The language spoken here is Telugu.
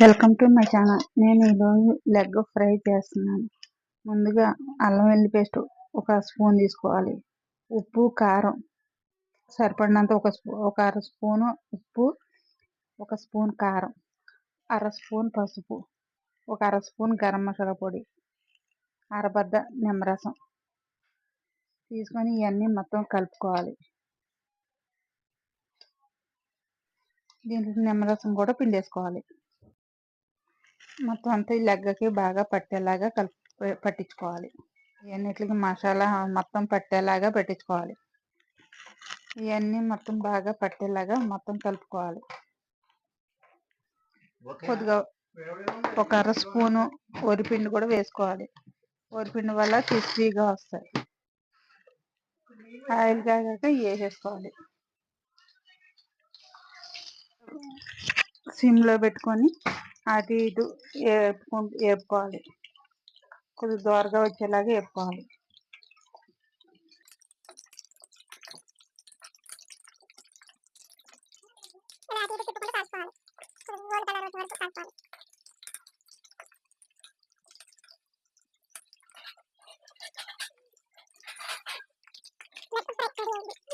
వెల్కమ్ టు మై ఛానల్ నేను ఈరోజు లెగ్ ఫ్రై చేస్తున్నాను. ముందుగా అల్లం వెల్లి పేస్ట్ ఒక స్పూన్ తీసుకోవాలి. ఉప్పు కారం సరిపడినంత ఒక స్పూ ఒక అర స్పూను ఉప్పు ఒక స్పూన్ కారం అర స్పూన్ పసుపు ఒక అర స్పూన్ గరం మసాలా పొడి అరబద్ద నిమ్మరసం తీసుకొని ఇవన్నీ మొత్తం కలుపుకోవాలి. దీంట్లో నిమ్మరసం కూడా పిండేసుకోవాలి. మొత్తం అంతా ఈ లెగ్గకి బాగా పట్టేలాగా కలిపి పట్టించుకోవాలి. ఇవన్నిటికి మసాలా మొత్తం పట్టేలాగా పెట్టించుకోవాలి. ఇవన్నీ మొత్తం బాగా పట్టేలాగా మొత్తం కలుపుకోవాలి. కొద్దిగా ఒక అర స్పూను వరిపిండి కూడా వేసుకోవాలి. వరిపిండి వల్ల క్రిస్పీగా వస్తాయి. ఆయిల్ కాగాక వేసేసుకోవాలి. సిమ్లో పెట్టుకొని అటు ఇటు వేపుకుంటూ వేపుకోవాలి కొద్దిగా దోరగా వచ్చేలాగా వేపుకోవాలి Thank you.